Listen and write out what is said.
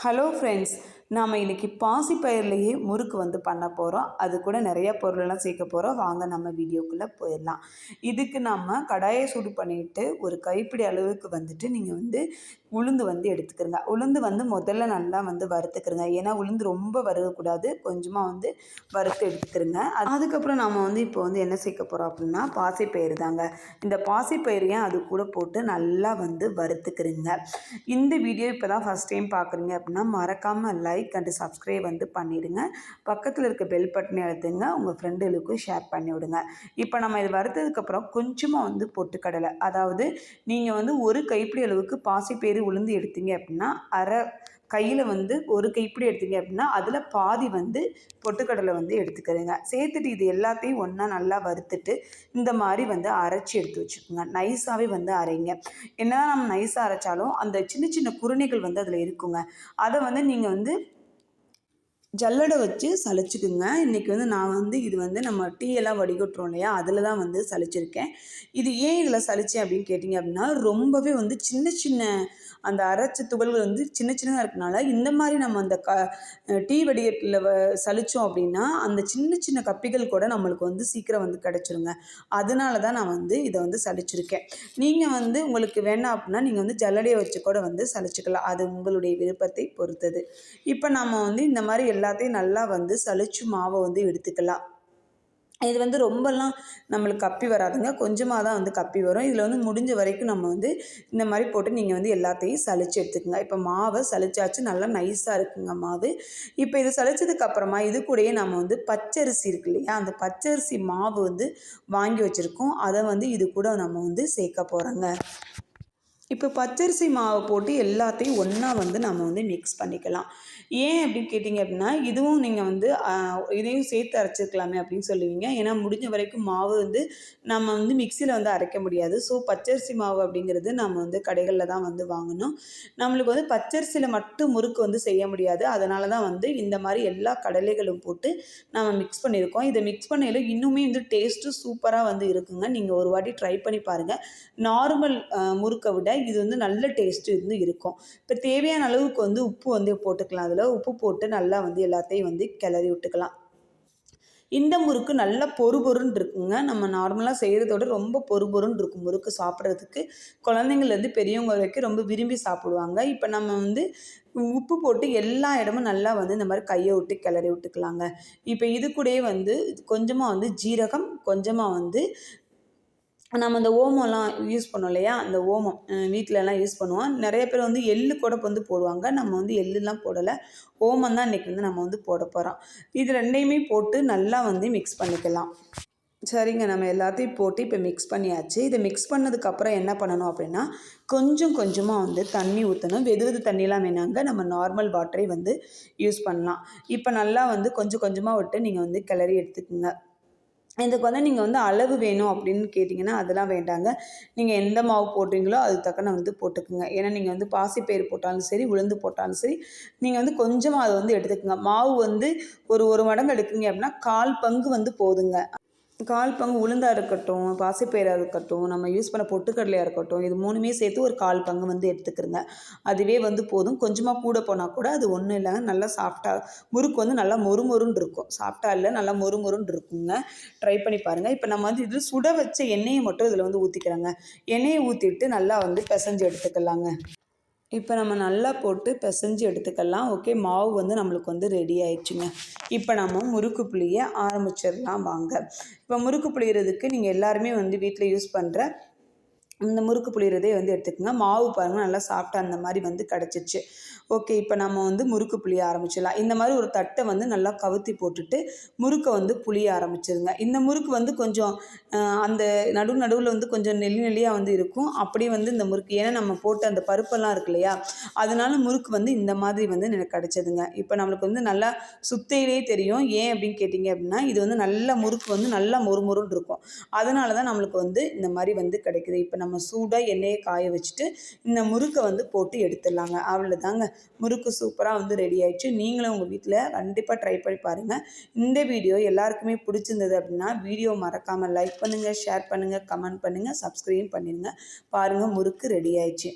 Hello friends நாம் இன்றைக்கி பாசிப்பயிர்லேயே முறுக்கு வந்து பண்ண போகிறோம் அது கூட நிறைய பொருளெல்லாம் சேர்க்க போகிறோம் வாங்க நம்ம வீடியோக்குள்ளே போயிடலாம். இதுக்கு நம்ம கடாயை சூடு பண்ணிவிட்டு ஒரு கைப்பிடி அளவுக்கு வந்துட்டு நீங்கள் வந்து உளுந்து வந்து எடுத்துக்கிறங்க. உளுந்து வந்து முதல்ல நல்லா வந்து வறுத்துக்கிறங்க. ஏன்னா உளுந்து ரொம்ப வறுக்கக்கூடாது. கொஞ்சமாக வந்து வறுத்து எடுத்துக்கிறங்க. அதுக்கப்புறம் நாம் வந்து இப்போ வந்து என்ன சேர்க்க போகிறோம் அப்படின்னா பாசிப்பயிறு தாங்க. இந்த பாசிப்பயிரையும் அது கூட போட்டு நல்லா வந்து வறுத்துக்கிறங்க. இந்த வீடியோ இப்போ தான் ஃபஸ்ட் டைம் பார்க்குறீங்க அப்படின்னா மறக்காமல் லைக் அண்ட் சப்ஸ்கிரைப் வந்து பண்ணிவிடுங்க பக்கத்தில் இருக்க பெல் பட்டனை அழுத்துங்க. உங்கள் ஃப்ரெண்டுகளுக்கும் ஷேர் பண்ணி விடுங்க. இப்போ நம்ம இது வறுத்ததுக்கப்புறம் கொஞ்சமாக வந்து பொட்டுக்கடலை. அதாவது நீங்கள் வந்து ஒரு கைப்பிடி அளவுக்கு பாசிப்பயிறு உளுந்து எடுத்தீங்க அப்படின்னா அரை கையில் வந்து ஒரு கைப்பிடி எடுத்தீங்க அப்படின்னா அதில் பாதி வந்து பொட்டுக்கடலை வந்து எடுத்துக்கிறேங்க. சேர்த்துட்டு இது எல்லாத்தையும் ஒன்றா நல்லா வறுத்துட்டு இந்த மாதிரி வந்து அரைச்சி எடுத்து வச்சுக்கோங்க. நைஸாகவே வந்து அரைங்க. என்ன நம்ம நைஸாக அரைச்சாலும் அந்த சின்ன சின்ன குருணைகள் வந்து அதில் இருக்குங்க. அதை வந்து நீங்கள் வந்து ஜல்லடை வச்சு சலிச்சுக்குங்க இன்றைக்கி வந்து நான் வந்து இது வந்து நம்ம டீயெல்லாம் வடிகட்டுறோம் இல்லையா? அதில் தான் வந்து சலிச்சிருக்கேன் இது ஏன் இதில் சளிச்சேன் அப்படின்னு கேட்டிங்க அப்படின்னா ரொம்பவே வந்து சின்ன சின்ன அந்த அரைச்ச துகள்கள் வந்து சின்ன சின்னதாக இருக்கனால இந்த மாதிரி நம்ம அந்த க டீ வடிகட்டில் வ சலித்தோம் அப்படின்னா அந்த சின்ன சின்ன கப்பிகள் கூட நம்மளுக்கு வந்து சீக்கிரம் வந்து கிடச்சிருங்க. அதனால தான் நான் வந்து இதை வந்து சலிச்சிருக்கேன் நீங்கள் வந்து உங்களுக்கு வேணாம் அப்படின்னா நீங்கள் வந்து ஜல்லடையை வச்சு கூட வந்து சளிச்சுக்கலாம். அது உங்களுடைய விருப்பத்தை பொறுத்தது. இப்போ நம்ம வந்து இந்த மாதிரி எல்லாத்தையும் நல்லா வந்து சளிச்சு மாவை வந்து எடுத்துக்கலாம். இது வந்து ரொம்பலாம் நம்மளுக்கு கப்பி வராதுங்க. கொஞ்சமாக தான் வந்து கப்பி வரும். இதில் வந்து முடிஞ்ச வரைக்கும் நம்ம வந்து இந்த மாதிரி போட்டு நீங்கள் வந்து எல்லாத்தையும் சளிச்சு எடுத்துக்கோங்க. இப்போ மாவை சலிச்சாச்சு நல்லா நைஸாக இருக்குங்க மாவு. இப்போ இது சலிச்சதுக்கு அப்புறமா இது கூடயே நம்ம வந்து பச்சரிசி இருக்கு இல்லையா? அந்த பச்சரிசி மாவு வந்து வாங்கி வச்சுருக்கோம். அதை வந்து இது கூட நம்ம வந்து சேர்க்க போகிறோங்க இப்போ பச்சரிசி மாவை போட்டு எல்லாத்தையும் ஒன்றா வந்து நம்ம வந்து மிக்ஸ் பண்ணிக்கலாம். ஏன் அப்படின்னு கேட்டிங்க அப்படின்னா இதுவும் நீங்கள் வந்து இதையும் சேர்த்து அரைச்சிருக்கலாமே அப்படின்னு சொல்லுவீங்க. ஏன்னா முடிஞ்ச வரைக்கும் மாவு வந்து நம்ம வந்து மிக்சியில் வந்து அரைக்க முடியாது. ஸோ பச்சரிசி மாவு அப்படிங்கிறது நம்ம வந்து கடைகளில் தான் வந்து வாங்கணும். நம்மளுக்கு வந்து பச்சரிசியில் மட்டும் முறுக்கு வந்து செய்ய முடியாது. அதனால தான் வந்து இந்த மாதிரி எல்லா கடலைகளும் போட்டு நம்ம மிக்ஸ் பண்ணியிருக்கோம் இதை மிக்ஸ் பண்ணையில் இன்னுமே வந்து டேஸ்ட்டு சூப்பராக வந்து இருக்குங்க. நீங்கள் ஒரு வாட்டி ட்ரை பண்ணி பாருங்கள் நார்மல் முறுக்கை விட இது வந்து நல்ல டேஸ்ட்டு வந்து இருக்கும். இப்போ தேவையான அளவுக்கு வந்து உப்பு வந்து போட்டுக்கலாம். அதில் உப்பு போட்டு நல்லா வந்து எல்லாத்தையும் வந்து கிளறி விட்டுக்கலாம். இந்த முறுக்கு நல்லா பொறு பொருன்னு இருக்குங்க. நம்ம நார்மலாக செய்கிறதோட ரொம்ப பொறு பொருன்னு இருக்கும் முறுக்கு சாப்பிட்றதுக்கு. குழந்தைங்கள்லேருந்து பெரியவங்க வரைக்கும் ரொம்ப விரும்பி சாப்பிடுவாங்க. இப்போ நம்ம வந்து உப்பு போட்டு எல்லா இடமும் நல்லா வந்து இந்த மாதிரி கையை விட்டு கிளறி விட்டுக்கலாங்க. இப்போ இது கூடயே வந்து கொஞ்சமாக வந்து ஜீரகம் கொஞ்சமாக வந்து நம்ம இந்த ஓமம்லாம் யூஸ் பண்ணோம் இல்லையா? அந்த ஓமம் வீட்டிலலாம் யூஸ் பண்ணுவோம். நிறைய பேர் வந்து எள்ளு கூட வந்து போடுவாங்க. நம்ம வந்து எள்ளுலாம் போடலை. ஓமம் தான் இன்றைக்கி வந்து நம்ம வந்து போட போகிறோம் இது ரெண்டையுமே போட்டு நல்லா வந்து மிக்ஸ் பண்ணிக்கலாம். சரிங்க. நம்ம எல்லாத்தையும் போட்டு இப்போ மிக்ஸ் பண்ணியாச்சு. இதை மிக்ஸ் பண்ணதுக்கப்புறம் என்ன பண்ணணும் அப்படின்னா கொஞ்சம் கொஞ்சமாக வந்து தண்ணி ஊற்றணும் வெது வெது தண்ணிலாம் வேணாங்க. நம்ம நார்மல் வாட்டரை வந்து யூஸ் பண்ணலாம். இப்போ நல்லா வந்து கொஞ்சம் கொஞ்சமாக விட்டு நீங்கள் வந்து கிளறி எடுத்துக்கோங்க. இதுக்கு வந்து நீங்கள் வந்து அளவு வேணும் அப்படின்னு கேட்டிங்கன்னா அதெல்லாம் வேண்டாங்க. நீங்கள் எந்த மாவு போடுறீங்களோ அதுக்கு தக்கன வந்து போட்டுக்குங்க. ஏன்னா நீங்கள் வந்து பாசிப்பயிறு போட்டாலும் சரி உளுந்து போட்டாலும் சரி நீங்கள் வந்து கொஞ்சமாக அதை வந்து எடுத்துக்கோங்க. மாவு வந்து ஒரு ஒரு மடங்கு எடுக்குங்க அப்படின்னா கால் பங்கு வந்து போதுங்க. கால் பங்கு உளுந்தாக இருக்கட்டும் பாசிப்பயிராக இருக்கட்டும் நம்ம யூஸ் பண்ண பொட்டுக்கடலையாக இருக்கட்டும் இது மூணுமே சேர்த்து ஒரு கால் பங்கு வந்து எடுத்துக்கிறங்க அதுவே வந்து போதும். கொஞ்சமாக கூட போனால் கூட அது ஒன்றும் இல்லைங்க. நல்லா சாஃப்டாக முறுக்கு வந்து நல்லா மொறு மொறுன்னு இருக்கும். சாஃப்டாக இல்லை நல்லா மொறு மொறுன்னு இருக்குங்க. ட்ரை பண்ணி பாருங்கள் இப்போ நம்ம வந்து இதில் சுட வச்ச எண்ணெயை மட்டும் இதில் வந்து ஊற்றிக்கிறாங்க எண்ணெயை ஊற்றிட்டு நல்லா வந்து பிசைஞ்சு எடுத்துக்கலாங்க. இப்போ நம்ம நல்லா போட்டு பிசைஞ்சு எடுத்துக்கலாம். ஓகே மாவு வந்து நம்மளுக்கு வந்து ரெடி ஆயிடுச்சுங்க. இப்போ நம்ம முறுக்கு புளிய ஆரம்பிச்சிடலாம் வாங்க. இப்போ முறுக்கு புளியறதுக்கு நீங்கள் எல்லாருமே வந்து வீட்டில் யூஸ் பண்ணுற இந்த முறுக்கு புளியறதே வந்து எடுத்துக்கோங்க. மாவு பாருங்கள் நல்லா சாஃப்டாக அந்த மாதிரி வந்து கிடச்சிச்சு ஓகே இப்போ நம்ம வந்து முறுக்கு புளிய ஆரம்பிச்சிடலாம். இந்த மாதிரி ஒரு தட்டை வந்து நல்லா கவுத்தி போட்டுட்டு முறுக்கை வந்து புளிய ஆரம்பிச்சிருங்க. இந்த முறுக்கு வந்து கொஞ்சம் அந்த நடு நடுவில் வந்து கொஞ்சம் நெல்லி நெல்லியாக வந்து இருக்கும். அப்படியே வந்து இந்த முறுக்கு ஏன்னா நம்ம போட்ட அந்த பருப்பெல்லாம் இருக்கு இல்லையா? அதனால முறுக்கு வந்து இந்த மாதிரி வந்து எனக்கு கிடச்சதுங்க. இப்போ நம்மளுக்கு வந்து நல்லா சுத்தையிலே தெரியும். ஏன் அப்படின்னு கேட்டிங்க அப்படின்னா இது வந்து நல்ல முறுக்கு வந்து நல்லா மொறு மொறுன்னு இருக்கும். அதனால தான் நம்மளுக்கு வந்து இந்த மாதிரி வந்து கிடைக்குது. இப்போ நம்ம நம்ம சூடாக எண்ணெயை காய வச்சுட்டு இந்த முறுக்கை வந்து போட்டு எடுத்துடலாங்க. அவ்வளோதாங்க முறுக்கு சூப்பராக வந்து ரெடி ஆயிடுச்சு. நீங்களும் உங்கள் வீட்டில் கண்டிப்பாக ட்ரை பண்ணி பாருங்கள் இந்த வீடியோ எல்லாருக்குமே பிடிச்சிருந்தது அப்படின்னா வீடியோ மறக்காமல் லைக் பண்ணுங்கள் ஷேர் பண்ணுங்கள் கமெண்ட் பண்ணுங்கள் சப்ஸ்கிரைப் பண்ணிடுங்க பாருங்கள் முறுக்கு ரெடி ஆயிடுச்சு.